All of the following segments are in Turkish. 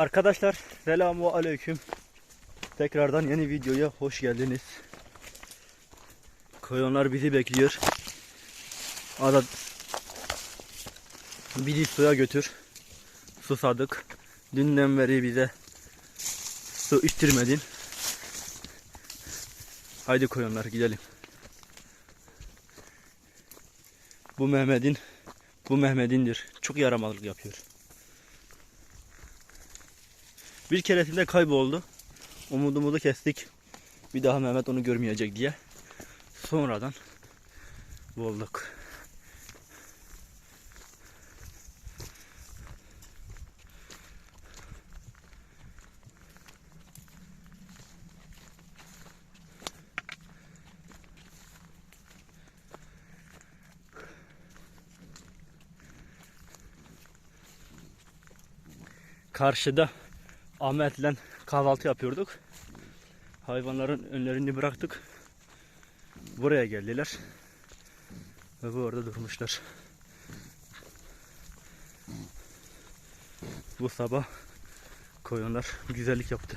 Arkadaşlar selamu aleyküm. Tekrardan yeni videoya hoş geldiniz. Koyunlar bizi bekliyor. Ada bizi suya götür. Susadık. Dünden beri bize su içtirmedin. Haydi koyunlar gidelim. Bu Mehmet'in bu Mehmet'indir. Çok yaramazlık yapıyor. Bir keresinde kayboldu. Umudumuzu kestik. Bir daha Mehmet onu görmeyecek diye. Sonradan bulduk. Karşıda Ahmet'le kahvaltı yapıyorduk. Hayvanların önlerini bıraktık. Buraya geldiler. Ve bu orada durmuşlar. Bu sabah koyunlar güzellik yaptı.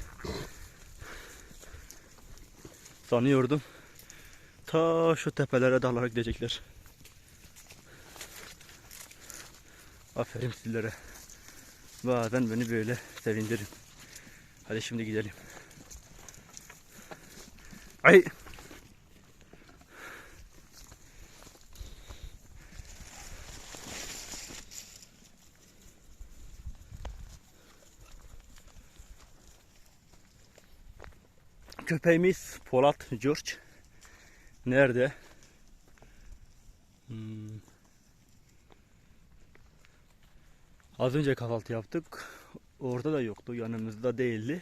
Sanıyordum. Ta şu tepelere dalarak gidecekler. Aferin sizlere. Bazen beni böyle sevindirin. Hadi şimdi gidelim. Ay. Köpeğimiz Polat George. Nerede? Hmm. Az önce kahvaltı yaptık. Orada da yoktu. Yanımızda değildi.